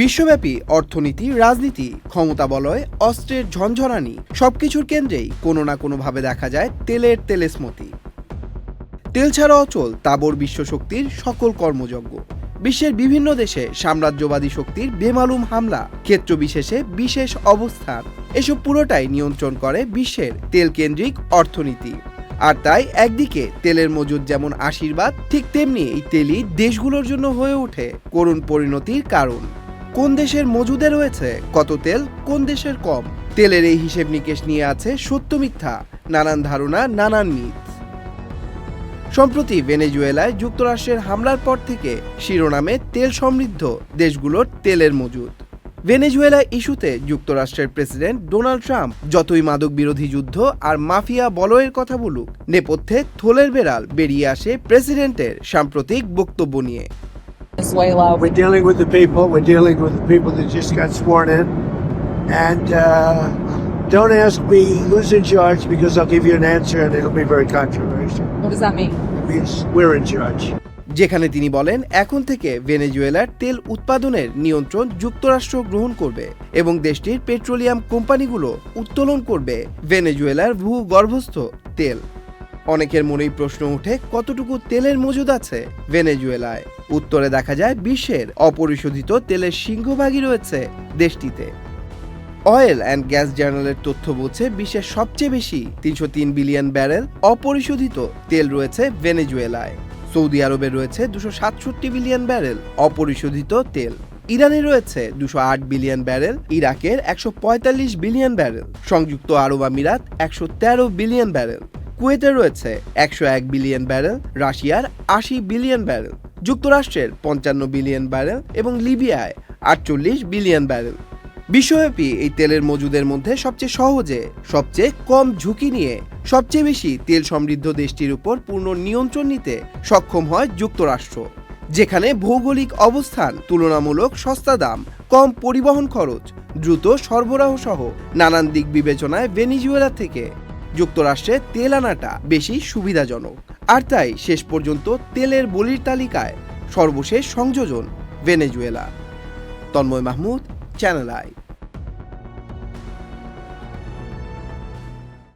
বিশ্বব্যাপী অর্থনীতি, রাজনীতি, ক্ষমতা বলয়, অস্ত্রের ঝঞ্ঝরানি সবকিছুর কেন্দ্রেই কোনো না কোনোভাবে দেখা যায় তেলের তেলেসমতি। তেল ছাড়া অচল তাবর বিশ্ব শক্তির সকল কর্মযজ্ঞ। বিশ্বের বিভিন্ন দেশে সাম্রাজ্যবাদী শক্তির বেমালুম হামলা, ক্ষেত্র বিশেষে বিশেষ অবস্থান। এসব পুরোটাই নিয়ন্ত্রণ করে বিশ্বের তেল কেন্দ্রিক অর্থনীতি। আর তাই একদিকে তেলের মজুদ যেমন আশীর্বাদ, ঠিক তেমনি এই তেলই দেশগুলোর জন্য হয়ে ওঠে করুণ পরিণতির কারণ। কোন দেশের মজুদে রয়েছে, কত তেল, কোন দেশের কম? তেলের এই হিসেব নিকেশ নিয়ে আছে সত্য মিথ্যা, নানান ধারণা, নানান মিথ। সম্প্রতি ভেনেজুয়েলায় যুক্তরাষ্ট্রের হামলার পর থেকে শিরোনামে তেল সমৃদ্ধ দেশগুলোর তেলের মজুদ। ভেনেজুয়েলা ইস্যুতে যুক্তরাষ্ট্রের প্রেসিডেন্ট ডোনাল্ড ট্রাম্প যতই মাদক বিরোধী যুদ্ধ আর মাফিয়া বলয়ের কথা বলুক, নেপথ্যে থোলের বেড়াল বেরিয়ে আসে প্রেসিডেন্টের সাম্প্রতিক বক্তব্য নিয়ে। Venezuela. We're dealing with the people. We're dealing with the people that just got sworn in. And uh, don't ask me who's in charge because I'll give you an answer and it'll be very controversial. What does that mean? It means we're in charge. যেখানে তিনি বলেন এখন থেকে ভেনেজুয়েলার তেল উৎপাদনের নিয়ন্ত্রণ যুক্তরাষ্ট্র গ্রহণ করবে এবং দেশটির পেট্রোলিয়াম কোম্পানিগুলো উত্তোলন করবে ভেনেজুয়েলার ভূগর্ভস্থ তেল অনেকের মনেই প্রশ্ন ওঠে, কতটুকু তেলের মজুদ আছে ভেনেজুয়েলায়? উত্তরে দেখা যায়, বিশ্বের অপরিশোধিত তেলের সিংহভাগই রয়েছে দেশটিতে। অয়েল অ্যান্ড গ্যাস জার্নালের তথ্য বলছে, বিশ্বের সবচেয়ে বেশি তিনশো তিন বিলিয়ন ব্যারেল অপরিশোধিত তেল রয়েছে ভেনেজুয়েলায়। সৌদি আরবে রয়েছে দুশো সাতষট্টি বিলিয়ন ব্যারেল অপরিশোধিত তেল। ইরানে রয়েছে দুশো আট বিলিয়ন ব্যারেল, ইরাকের একশো পঁয়তাল্লিশ বিলিয়ন ব্যারেল, সংযুক্ত আরব আমিরাত একশো তেরো বিলিয়ন ব্যারেল। কুয়েতে রয়েছে একশো এক বিলিয়ন ব্যারেল, রাশিয়ার আশি বিলিয়ন ব্যারেল, যুক্তরাষ্ট্রের পঞ্চান্ন বিলিয়ন ব্যারেল এবং লিবিয়ায় আটচল্লিশ বিলিয়ন ব্যারেল। বিশ্বব্যাপী এই তেলের মজুদের মধ্যে সবচেয়ে সহজে, সবচেয়ে কম ঝুঁকি নিয়ে সবচেয়ে বেশি তেল সমৃদ্ধ দেশটির উপর পূর্ণ নিয়ন্ত্রণ নিতে সক্ষম হয় যুক্তরাষ্ট্র, যেখানে ভৌগোলিক অবস্থান তুলনামূলক সস্তা দাম, কম পরিবহন খরচ, দ্রুত সরবরাহ সহ নানান দিক বিবেচনায় ভেনিজুয়েলা থেকে যুক্তরাষ্ট্রে তেল আনাটা বেশি সুবিধাজনক। আর তাই শেষ পর্যন্ত তেলের বলির তালিকায় সর্বশেষ সংযোজন Venezuela. Tanmoy Mahmud Channel I